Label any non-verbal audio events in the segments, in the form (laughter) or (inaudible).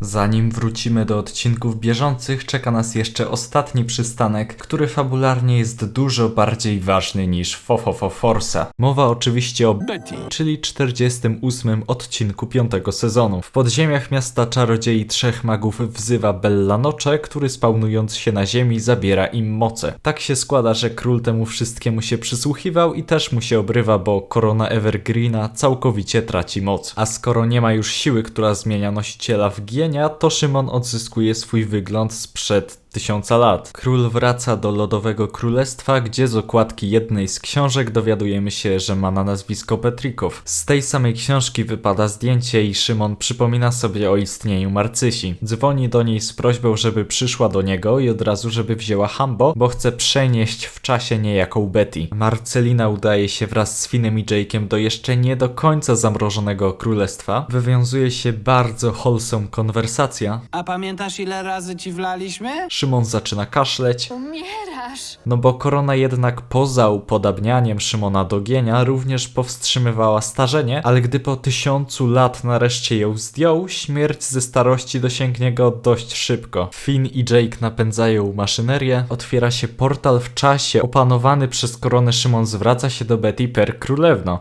Zanim wrócimy do odcinków bieżących, czeka nas jeszcze ostatni przystanek, który fabularnie jest dużo bardziej ważny niż Fofofo Forsa. Mowa oczywiście o Betty. czyli 48 odcinku piątego sezonu. W podziemiach miasta czarodziei trzech magów wzywa Bella Nocze, który spawnując się na ziemi zabiera im moce. Tak się składa, że król temu wszystkiemu się przysłuchiwał i też mu się obrywa, bo korona Evergreena całkowicie traci moc. A skoro nie ma już siły, która zmienia nosiciela w to Szymon odzyskuje swój wygląd sprzed tysiąca lat. Król wraca do Lodowego Królestwa, gdzie z okładki jednej z książek dowiadujemy się, że ma na nazwisko Petrikow. Z tej samej książki wypada zdjęcie i Szymon przypomina sobie o istnieniu Marcysi. Dzwoni do niej z prośbą, żeby przyszła do niego i od razu, żeby wzięła Hambo, bo chce przenieść w czasie niejaką Betty. Marcelina udaje się wraz z Finem i Jake'em do jeszcze nie do końca zamrożonego królestwa. Wywiązuje się bardzo wholesome konwersacja. A pamiętasz ile razy ci wlaliśmy? Szymon zaczyna kaszleć. Umierasz. No bo korona jednak poza upodabnianiem Szymona do gienia również powstrzymywała starzenie, ale gdy po tysiącu lat nareszcie ją zdjął, śmierć ze starości dosięgnie go dość szybko. Finn i Jake napędzają maszynerię, otwiera się portal w czasie, opanowany przez koronę Szymon zwraca się do Betty per królewno.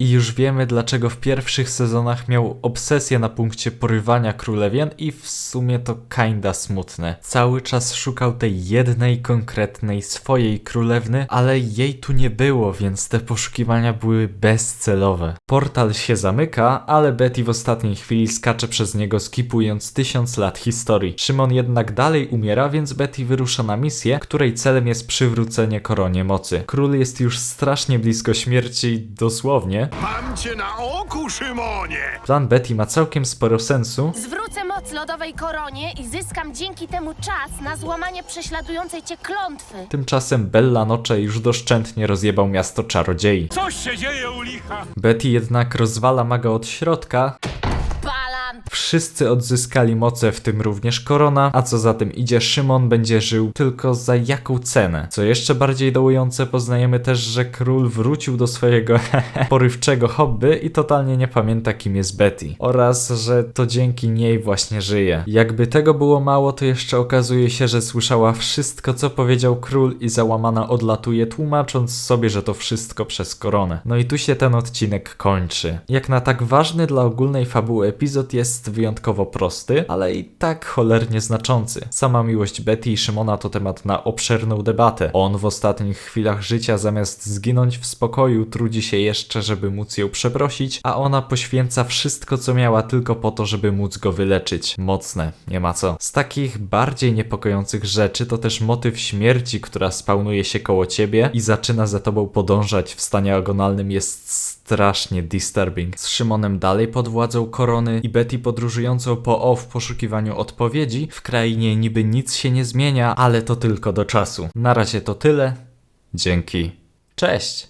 I już wiemy, dlaczego w pierwszych sezonach miał obsesję na punkcie porywania królewien i w sumie to kinda smutne. Cały czas szukał tej jednej konkretnej swojej królewny, ale jej tu nie było, więc te poszukiwania były bezcelowe. Portal się zamyka, ale Betty w ostatniej chwili skacze przez niego skipując tysiąc lat historii. Szymon jednak dalej umiera, więc Betty wyrusza na misję, której celem jest przywrócenie koronie mocy. Król jest już strasznie blisko śmierci, dosłownie, Mam cię na oku, Szymonie! Plan Betty ma całkiem sporo sensu, Zwrócę moc lodowej koronie i zyskam dzięki temu czas na złamanie prześladującej cię klątwy. tymczasem Bella Nocze już doszczętnie rozjebał miasto czarodziei. Coś się dzieje u licha! Betty jednak rozwala maga od środka! Wszyscy odzyskali moce, w tym również korona, a co za tym idzie, Szymon będzie żył tylko za jaką cenę. Co jeszcze bardziej dołujące, poznajemy też, że król wrócił do swojego (laughs) porywczego hobby i totalnie nie pamięta kim jest Betty. Oraz, że to dzięki niej właśnie żyje. Jakby tego było mało, to jeszcze okazuje się, że słyszała wszystko, co powiedział król i załamana odlatuje, tłumacząc sobie, że to wszystko przez koronę. No i tu się ten odcinek kończy. Jak na tak ważny dla ogólnej fabuły epizod wyjątkowo prosty, ale i tak cholernie znaczący. Sama miłość Betty i Szymona to temat na obszerną debatę. On w ostatnich chwilach życia zamiast zginąć w spokoju trudzi się jeszcze, żeby móc ją przeprosić, a ona poświęca wszystko co miała tylko po to, żeby móc go wyleczyć. Mocne, nie ma co. Z takich bardziej niepokojących rzeczy to też motyw śmierci, która spawnuje się koło ciebie i zaczyna za tobą podążać w stanie agonalnym jest strasznie disturbing. Z Szymonem dalej pod władzą korony i Betty podróżującą po O w poszukiwaniu odpowiedzi. W krainie niby nic się nie zmienia, ale to tylko do czasu. Na razie to tyle. Dzięki. Cześć!